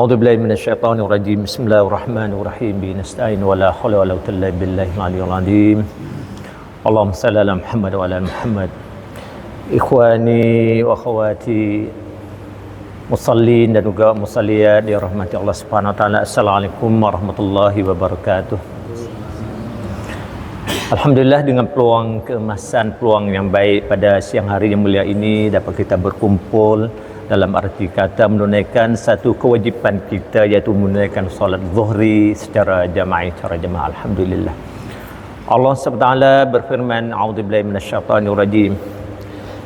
أعوذ بالله من الشيطان الرجيم. بسم الله الرحمن الرحيم. بنستعين ولا حول ولا قوة إلا بالله العلي العظيم. اللهم صل على محمد وعلى محمد. إخواني وأخواتي musallin dan juga musalliyat dirahmati Allah Subhanahu wa taala. Assalamualaikum warahmatullahi wabarakatuh. Alhamdulillah dengan peluang keemasan peluang yang baik pada siang hari yang mulia ini dapat kita berkumpul dalam arti kata menunaikan satu kewajipan kita iaitu menunaikan solat zuhri secara jamaah secara jamaah alhamdulillah. Allah Subhanahu berfirman a'udzubillahi minasyaitonir rajim.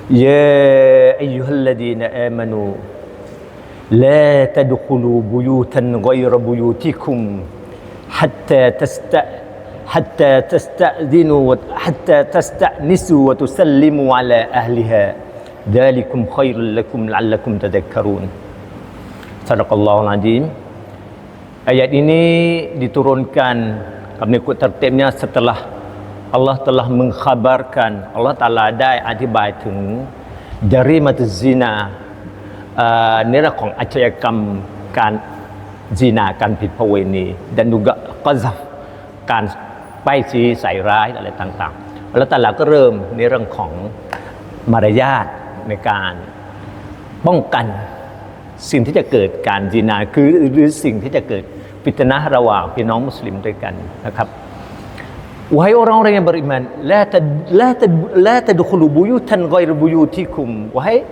Ya ayyuhalladzina amanu لا تدخلوا بيوتا غير بيوتكم حتى تست حتى تستأذنوا حتى تستأنسوا وتسلموا على أهلها ذلكم خير لكم لعلكم تذكرون صدق الله العظيم Ayat ini diturunkan mengikut tertibnya setelah Allah telah mengkhabarkan Allah Ta'ala ได้อธิบายถึงจริมัตซินา ในเรื่องของอาชญากรรมการจีนาการผิดประเวณี dan juga qazaf การป้ายชี้ใส่ร้ายอะไรต่างๆ แล้วแต่ละก็เริ่มในเรื่องของมารยาทในการป้องกันสิ่งที่จะเกิดการจีนาคือหรือสิ่งที่จะเกิดปิตนะระหว่างพี่น้องมุสลิมด้วยกันนะครับ Wahai orang-orang yang beriman, la tad, la tad, la tadkhulu buyutan ghair buyutikum. Wahai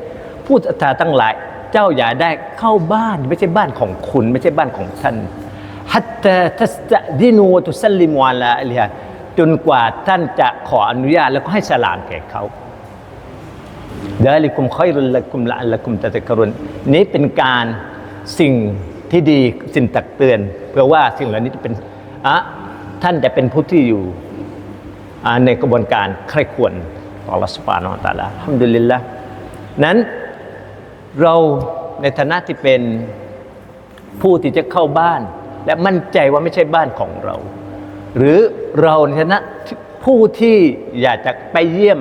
ผู้ศรัทธาทั้งหลาย เจ้าอย่าได้เข้าบ้านไม่ใช่บ้านของคุณ ไม่ใช่บ้านของท่านฮัตตาทัสตะดินูตุสลิมวาลาอลียจนกว่าท่านจะขออนุญาตแล้วก็ให้สลามแก่เขาดาลิกุมคอยรุลละกุมละละกุมตะตะกรุนนี้เป็นการสิ่งที่ดีสิ่งตักเตือน เพื่อว่าสิ่งเหล่านี้จะเป็นอะท่านจะเป็นผู้ที่อยู่ในกระบวนการใคร่ควรต่อรัสปานอตาลาฮัมดุลิลละนั้น เราในฐานะที่เป็นผู้ที่จะเข้าบ้าน และมั่นใจว่าไม่ใช่บ้านของเรา หรือเราในฐานะผู้ที่อยากจะไปเยี่ยม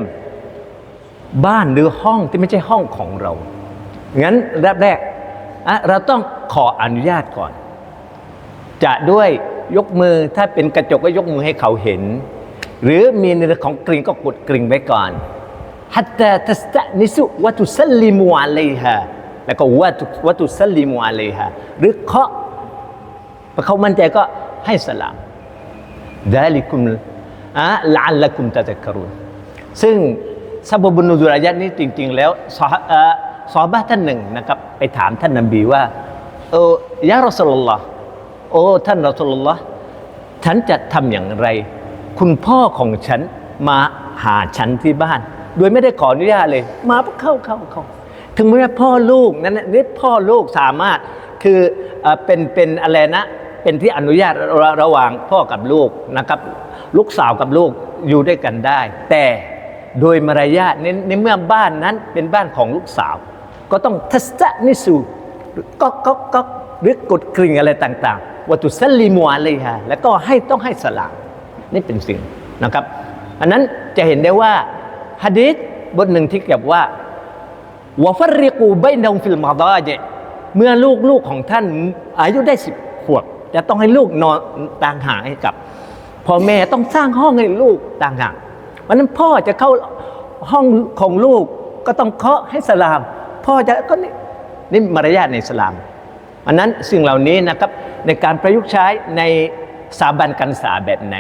บ้านหรือห้องที่ไม่ใช่ห้องของเรา งั้นแรกแรกเราต้องขออนุญาตก่อน จะด้วยยกมือถ้าเป็นกระจกก็ยกมือให้เขาเห็น หรือมีในเรื่องของกริ่งก็กดกริ่งไว้ก่อน ฮัตตาทัสตะนิสุวะตุสลิมูอะลัยฮาแล้วก็วะตุวะตุสลิมูอะลัยฮาหรือเคาะพอเขามั่นใจก็ให้สลามดาลิกุมอะละอัลละกุมตะตักรุนซึ่งซาบบุนุดุรายะนี้จริง ๆ แล้วซอบ้าท่านหนึ่งนะครับ ไปถามท่านนบีว่าโอ้ยารอสุลลอฮ์โอ้ท่านรอสุลลอฮ์ฉันจะทำอย่างไร คุณพ่อของฉันมาหาฉันที่บ้าน โดยไม่ได้ขออนุญาตเลย มาเข้าเข้าเข้าถึงแม้พ่อลูกนั้นนี่พ่อลูกสามารถคือเป็นเป็นอะไรนะเป็นที่อนุญาตระระหว่างพ่อกับลูกนะครับ ลูกสาวกับลูกอยู่ด้วยกันได้ แต่โดยมารยาทในในเมื่อบ้านนั้นเป็นบ้านของลูกสาว ก็ต้องทัศนิสูก็ก็ก็หรือกดกริ่งอะไรต่างๆวัตุสลีมัวเลยฮะแล้วก็ให้ต้องให้สลามนี่เป็นสิ่งนะครับ อันนั้นจะเห็นได้ว่า ฮะดีษบทหนึ่งที่เกี่ยวว่าวะฟริกูไบนองฟิลมาดาเจเมื่อลูกลูกของท่านอายุได้สิบขวบจะต้องให้ลูกนอนต่างห่ากให้กับพ่อแม่ต้องสร้างห้องให้ลูกต่างห่ากเพราะนั้นพ่อจะเข้าห้องของลูกก็ต้องเคาะให้สลาม พ่อจะก็นี่นี่มารยาทในสลามอันนั้นสิ่งเหล่านี้นะครับในการประยุกต์ใช้ใน สถาบันการศึกษาแบบไหน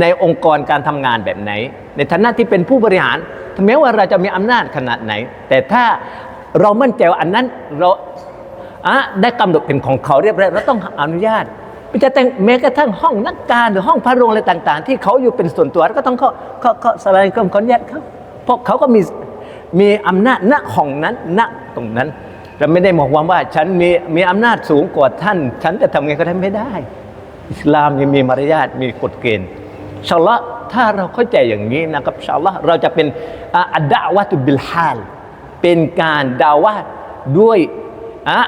ในองค์กรการทำงานแบบไหน ในฐานะที่เป็นผู้บริหารถึงแม้ว่าเราจะมีอำนาจขนาดไหน แต่ถ้าเรามั่นใจว่าอันนั้นเราอะได้กำหนดเป็นของเขาเรียบร้อยเราต้องอนุญาตไม่จะแต่งแม้กระทั่งห้องนักการหรือห้องพระโรงอะไรต่าง ๆ ที่เขาอยู่เป็นส่วนตัวก็ต้องเขาเขาเขาสลายกรมขออนุญาตเขาเพราะเขาก็มีมีอำนาจณห้องนั้นณตรงนั้นเราไม่ได้มองความว่าฉันมีมีอำนาจสูงกว่าท่าน ฉันจะทำไงก็ได้ไม่ได้ อิสลามยังมีมารยาทมีกฎเกณฑ์ชาละถ้าเราเข้าใจอย่างนี้นะครับชาละเราจะเป็นอัดดาวะตุบิลฮาลเป็นการดาวะด้วยอะ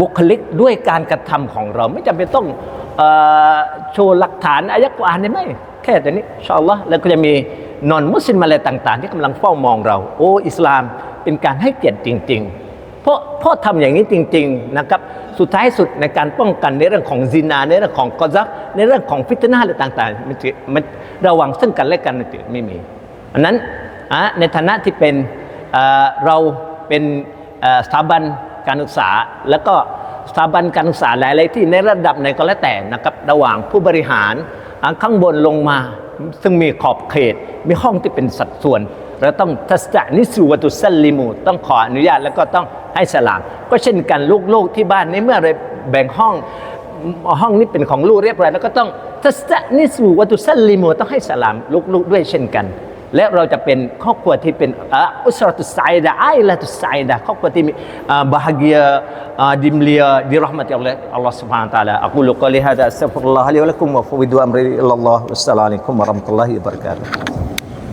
บุคลิกด้วยการกระทำของเรา ไม่จำเป็นต้องอโชว์หลักฐานอายะกุรอานได้ไหมแค่แต่นี้ชาลลอฮ์แล้วก็จะมีนอนมุสลิมอะไรต่าง ๆ ที่กำลังเฝ้ามองเรา โอ้อิสลามเป็นการให้เกียรติจริง ๆ เพราะเพราะทำอย่างนี้จริงๆนะครับสุดท้ายสุดในการป้องกันในเรื่องของซินาในเรื่องของกอซักในเรื่องของฟิตนาอะไรต่างๆมันจะมันระวังซึ่งกันและกันมันจะไม่มีอันนั้นในฐานะที่เป็นเราเป็นสถาบันการศึกษา แล้วก็สถาบันการศึกษาหลายๆที่ในระดับไหนก็แล้วแต่นะครับระหว่างผู้บริหารข้างบนลงมา ซึ่งมีขอบเขตมีห้องที่เป็นสัดส่วน เราต้องทัศนิสูวะตุสัลลิมูต้องขออนุญาตแล้วก็ต้องให้สลาม ก็เช่นกันลูกๆที่บ้านในเมื่อเราแบ่งห้องห้องนี้เป็นของลูกเรียบร้อยแล้วก็ต้องทัศนิสูวะตุสัลลิมูต้องให้สลามลูกๆด้วยเช่นกัน และเราจะเป็นครอบครัวที่เป็นอุสรตุสไซดะไอละตุสไซดะครอบครัวที่มีอ่า bahagia อ่า dimulia dirahmati oleh Allah Subhanahu wa taala. Aku qali hada astaghfirullah li wa lakum wa fawwidu amri ila Allah. Wassalamualaikum warahmatullahi wabarakatuh.